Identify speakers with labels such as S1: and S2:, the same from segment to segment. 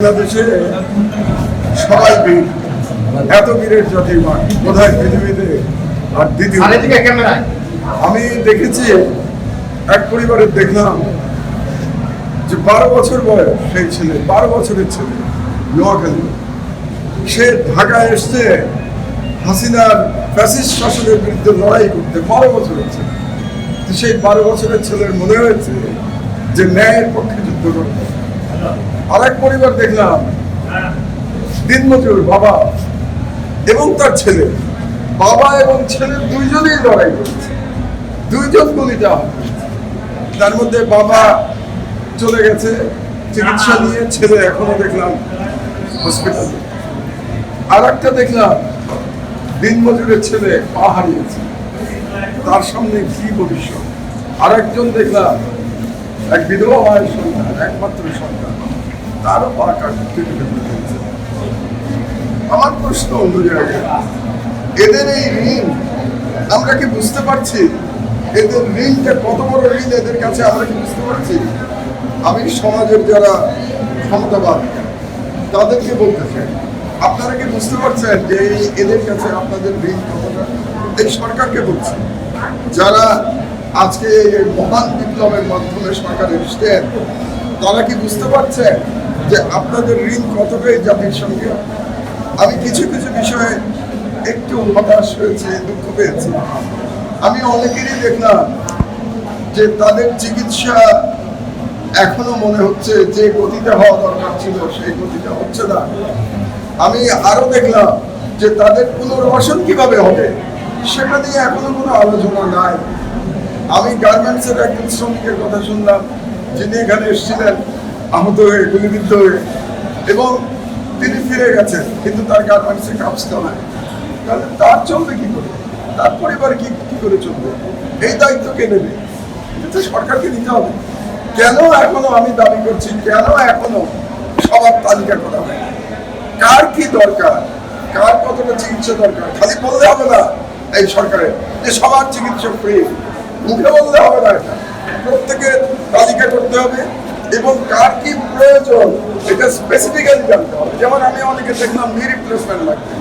S1: বাংলাদেশে সবাই বীর। এত বীরের জাতি নয় বোধহয় পৃথিবীতে আর দ্বিতীয় আমি দেখেছি এক পরিবারে দেখলাম যে বারো বছর বয়স সেই ছেলে বারো বছরের ছেলে নোয়াখালী। সে ঢাকায় এসছে হাসিনার ফ্যাসিস্ট শাসনের বিরুদ্ধে লড়াই করতে বারো বছরের ছেলে। সেই বারো বছরের ছেলের মনে হয়েছে যে ন্যায়ের পক্ষে যুদ্ধ করবে। আর এক পরিবার দেখলাম। দিনমজুর বাবা এবং তার ছেলে। বাবা এবং ছেলে দুইজনেই লড়াই করেছে। দুইজন গুলিটা তার মধ্যে বাবা চলে গেছে, চিকিৎসা নিয়ে ছেলে এখনও দেখলাম হসপিটালে আর একটা দেখলাম, দিনমজুরের ছেলে পা হারিয়েছে। তার সামনে কি ভবিষ্যৎ? আর একজন দেখলাম এক বিধবা মায়ের সন্তান, একমাত্র সন্তান। তারও পা কাটতে আমার প্রশ্ন অন্য জায়গায় এদের এই ঋণ, আমরা কি বুঝতে পারছি? এদের ঋণটা কত বড় ঋণ এদের কাছে, আমরা কি বুঝতে পারছি? আমি সমাজের যারা ক্ষমতাবান, তাদেরকে বলতে চাই, আপনারা কি বুঝতে পারছেন যে এদের কাছে আপনাদের ঋণ কতটা? এই সরকারকে বলছি, যারা আজকে এই মহান বিপ্লবের মাধ্যমে সরকার এসছেন তারা কি বুঝতে পারছেন যে আপনাদের ঋণ কতটাই জাতির সঙ্গে? আমি কিছু কিছু বিষয়ে একটু হতাশ হয়েছে, দুঃখ পেয়েছি। আমি অনেকেরই দেখলাম যে তাদের চিকিৎসা এখনও মনে হচ্ছে যে গতিতে হওয়া দরকার ছিল, সেই গতিটা হচ্ছে না। আমি আরও দেখলাম যে তাদের পুনর্বাসন কীভাবে হবে, সেটা নিয়ে এখনও কোনো আলোচনা নাই। আমি গার্মেন্টসের একজন শ্রমিকের কথা শুনলাম, যিনি এখানে এসেছিলেন, আহত হয়ে, গুলিবিদ্ধ হয়ে, এবং তিনি ফিরে গেছেন, কিন্তু তার গার্মেন্টসে কাজ নাই। তাহলে তার চলবে কি করে? তার পরিবার কি কি করে চলবে? এই দায়িত্ব কে নেবে? এটা সরকারকে নিতে হবে। কেন এখনও আমি দাবি করছি, কেন এখনও সবার তালিকা করা হয় কার কি দরকার? কার কতটা চিকিৎসা দরকার? খালি বললে হবে না এই সরকারের যে সবার চিকিৎসা ফ্রি মুখে বললে হবে না। এটা প্রত্যেকের তালিকা করতে হবে এবং কার কি প্রয়োজন, এটা স্পেসিফিক্যালি জানতে হবে। যেমন আমি অনেকে দেখলাম নি রিপ্লেসমেন্ট লাগবে।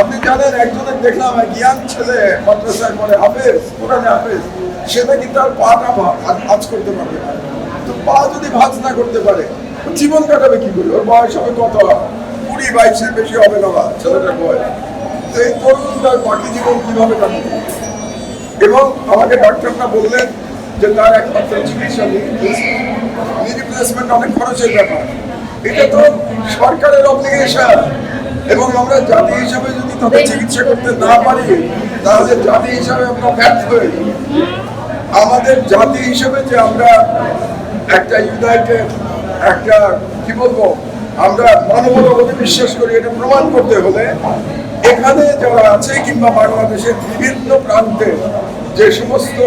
S1: আপনি জানেন, একজনের দেখলাম এক ইয়াং ছেলে মাদ্রাসায় পড়ে হাফেজ, কোরআনে হাফেজ, সে নাকি তার পাটা ভাঁজ করতে পারবে না। তো পা যদি ভাজ না করতে পারে জীবন কাটাবে কি করে? ওর বয়স হবে কত? কুড়ি বাইশের বেশি হবে না ছেলেটার বয়স। তো এই তরুণ তার বাকি জীবন কীভাবে কাটবে? এবং আমাকে ডাক্তাররা বললেন যে তার একমাত্র চিকিৎসা রিপ্লেসমেন্ট অনেক খরচের ব্যাপার। এটা তো সরকারের অব্লিগেশন এবং আমরা জাতি হিসাবে যদি তাদের চিকিৎসা করতে না পারি তাহলে জাতি হিসাবে আমরা ব্যর্থ হয়ে আমাদের জাতি হিসেবে যে আমরা একটা ইউনাইটেড একটা কি বলব আমরা মানবতাকে বিশ্বাস করি এটা প্রমাণ করতে হলে এখানে যারা আছে কিংবা বাংলাদেশের বিভিন্ন প্রান্তে যে সমস্ত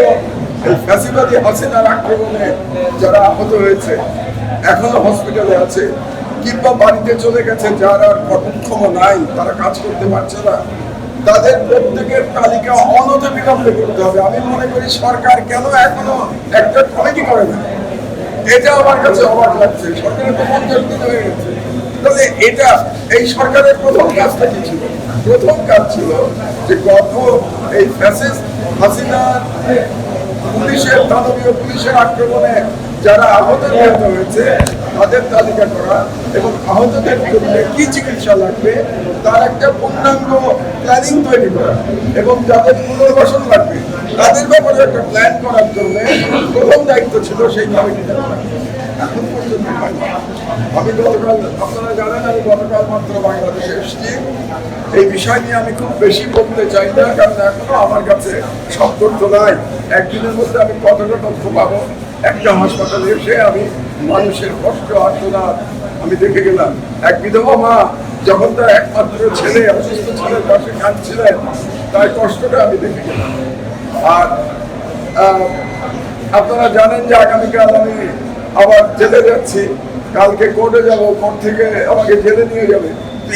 S1: ফ্যাসিবাদী হাসিনার আক্রমণে যারা আহত হয়েছে, এখনও হসপিটালে আছে, কিংবা বাড়িতে চলে গেছে, যারা আর কর্মক্ষম নাই, তারা কাজ করতে পারছে না, তাদের প্রত্যেকের তালিকা অনত বিলম্বে করতে হবে। আমি মনে করি সরকার কেন এখনও একটা কমিটি করে না? এটা আমার কাছে অবাক লাগছে। সরকারের তো পঞ্চাশ দিন হয়ে গেছে। তাহলে এটা এই সরকারের প্রথম কাজটা কি ছিল প্রথম কাজ ছিল যে গত এই ফ্যাসিস হাসিনার পুলিশের দানবীয় পুলিশের আক্রমণে যারা আহত নিহত হয়েছে, তাদের তালিকা করা এবং আহতদের জন্য কি চিকিৎসা লাগবে, তার একটা পূর্ণাঙ্গ প্ল্যানিং তৈরি করা এবং যাদের পুনর্বাসন লাগবে, তাদের ব্যাপারে একটা প্ল্যান করার জন্য প্রথম দায়িত্ব ছিল সেই কমিটিটা। এখন পর্যন্ত। আমি গতকাল আপনারা জানেন আমি গতকাল মাত্র বাংলাদেশে এসেছি এই বিষয় নিয়ে আমি খুব বেশি বলতে চাই না, কারণ এখনও আমার কাছে সব তথ্য নাই একদিনের মধ্যে আমি কতটা তথ্য পাবো একটা হাসপাতালে এসে আমি মানুষের কষ্ট আর্তনাদ আমি দেখে গেলাম, এক বিধবা মা যখন তার একমাত্র ছেলে, অসুস্থ ছেলের পাশে কাঁদছিলেন, তার কষ্টটা আমি দেখে গেলাম আর আপনারা জানেন যে আগামীকাল আমি আবার জেলে যাচ্ছি। কালকে কোর্টে যাব, কোর্ট থেকে আমাকে জেলে নিয়ে যাবে।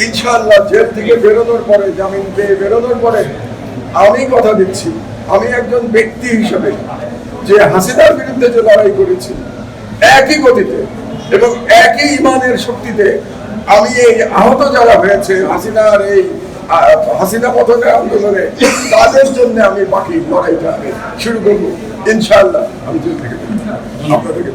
S1: ইনশাল্লাহ জেল থেকে বেরোনোর পরে, জামিন পেয়ে বেরোনোর পরে আমি কথা দিচ্ছি। আমি একজন ব্যক্তি হিসেবে যে হাসিনার বিরুদ্ধে যে লড়াই করেছি, একই গতিতে এবং একই ইমানের শক্তিতে আমি এই আহত যারা হয়েছে, হাসিনার এই হাসিনা পথনের আন্দোলনে, তাদের জন্য আমি বাকি লড়াইটা শুরু করব। ইনশাল্লাহ আমি জেল থেকে আপনাদেরকে।